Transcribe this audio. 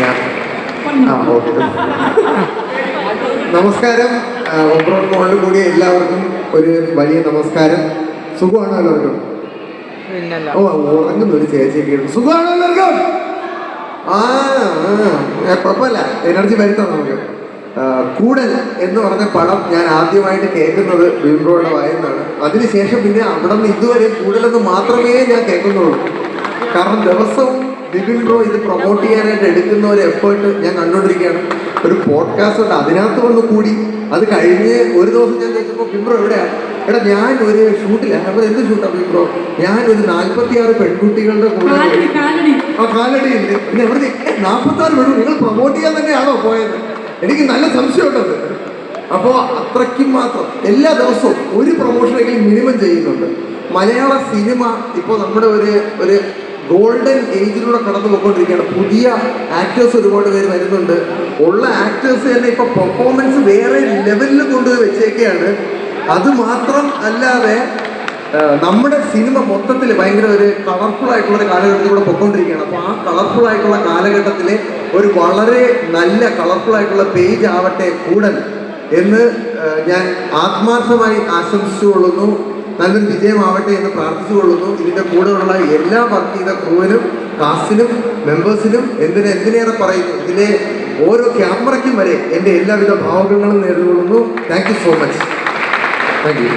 ഞാൻ ആ ഓക്കെ. നമസ്കാരം. ഒബ്രോൺ മോളിൽ കൂടി എല്ലാവർക്കും ഒരു വലിയ നമസ്കാരം. സുഖമാണോ എല്ലാവർക്കും? ഓ ഉറങ്ങുന്ന ഒരു ചേച്ചിയൊക്കെ സുഖമാണോ എല്ലാവർക്കും? ആ ആ, കുഴപ്പമില്ല. എനർജി വരുത്താം നമുക്ക്. കൂടൽ എന്ന് പറഞ്ഞ പടം ഞാൻ ആദ്യമായിട്ട് കേൾക്കുന്നത് ബിംബ്രോയുടെ വായെന്നാണ് അതിനുശേഷം പിന്നെ അവിടെ നിന്ന് ഇതുവരെ കൂടലെന്ന് മാത്രമേ ഞാൻ കേൾക്കുന്നുള്ളൂ. കാരണം ദിവസവും ബിബിൻ ബ്രോ ഇത് പ്രൊമോട്ട് ചെയ്യാനായിട്ട് എടുക്കുന്ന ഒരു എഫേർട്ട് ഞാൻ കണ്ടുകൊണ്ടിരിക്കുകയാണ്. ഒരു പോഡ്കാസ്റ്റ് ഉണ്ട്. അതിനകത്ത് വന്ന് കൂടി. അത് കഴിഞ്ഞ് ഒരു ദിവസം ഞാൻ ചോദിച്ചപ്പോൾ ബിംബ്രോ എവിടെയാണ് എടാ ഞാൻ ഒരു ഷൂട്ടിലാണ് അപ്പോൾ എന്ത് ഷൂട്ടാണ് ബിംബ്രോ ഞാൻ ഒരു നാൽപ്പത്തി ആറ് പെൺകുട്ടികളുടെ കൂടെ ആ കാലടി ഉണ്ട് പിന്നെ എവിടെ നാൽപ്പത്തി ആറ് പെണ്ണു നിങ്ങൾ പ്രൊമോട്ട് ചെയ്യാൻ തന്നെയാണോ പോയത്? എനിക്ക് നല്ല സംശയമുണ്ടത് അപ്പോൾ അത്രയ്ക്കും മാത്രം. എല്ലാ ദിവസവും ഒരു പ്രൊമോഷനെങ്കിലും മിനിമം ചെയ്യുന്നുണ്ട്. മലയാള സിനിമ ഇപ്പോൾ നമ്മുടെ ഒരു ഒരു ഗോൾഡൻ ഏജിലൂടെ കടന്നു പോയിക്കൊണ്ടിരിക്കുകയാണ്. പുതിയ ആക്ടേഴ്സ് ഒരുപാട് പേര് വരുന്നുണ്ട്. ഉള്ള ആക്ടേഴ്സ് തന്നെ ഇപ്പൊ പെർഫോമൻസ് വേറെ ലെവലിൽ കൊണ്ടുപോയി വെച്ചേക്കെയാണ്. അത് മാത്രം അല്ലാതെ നമ്മുടെ സിനിമ മൊത്തത്തിൽ ഭയങ്കര ഒരു കളർഫുൾ ആയിട്ടുള്ള ഒരു കാലഘട്ടത്തിലൂടെ പൊയ്ക്കൊണ്ടിരിക്കുകയാണ്. അപ്പോൾ ആ കളർഫുൾ ആയിട്ടുള്ള കാലഘട്ടത്തിലെ ഒരു വളരെ നല്ല കളർഫുൾ ആയിട്ടുള്ള പേജ് ആവട്ടെ കൂടൻ എന്ന് ഞാൻ ആത്മാർത്ഥമായി ആശംസിച്ചുകൊള്ളുന്നു. നല്ലൊരു വിജയമാവട്ടെ എന്ന് പ്രാർത്ഥിച്ചുകൊള്ളുന്നു. ഇതിന്റെ കൂടെയുള്ള എല്ലാ വർക്ക് ചെയ്ത ക്രൂവിനും കാസ്റ്റിനും മെമ്പേഴ്സിനും എന്തിനെ എന്തിനേറെ പറയുന്നു ഇതിലെ ഓരോ ക്യാമറയ്ക്കും വരെ എന്റെ എല്ലാവിധ ഭാവങ്ങളും നേരിടുന്നു thank you so much thank you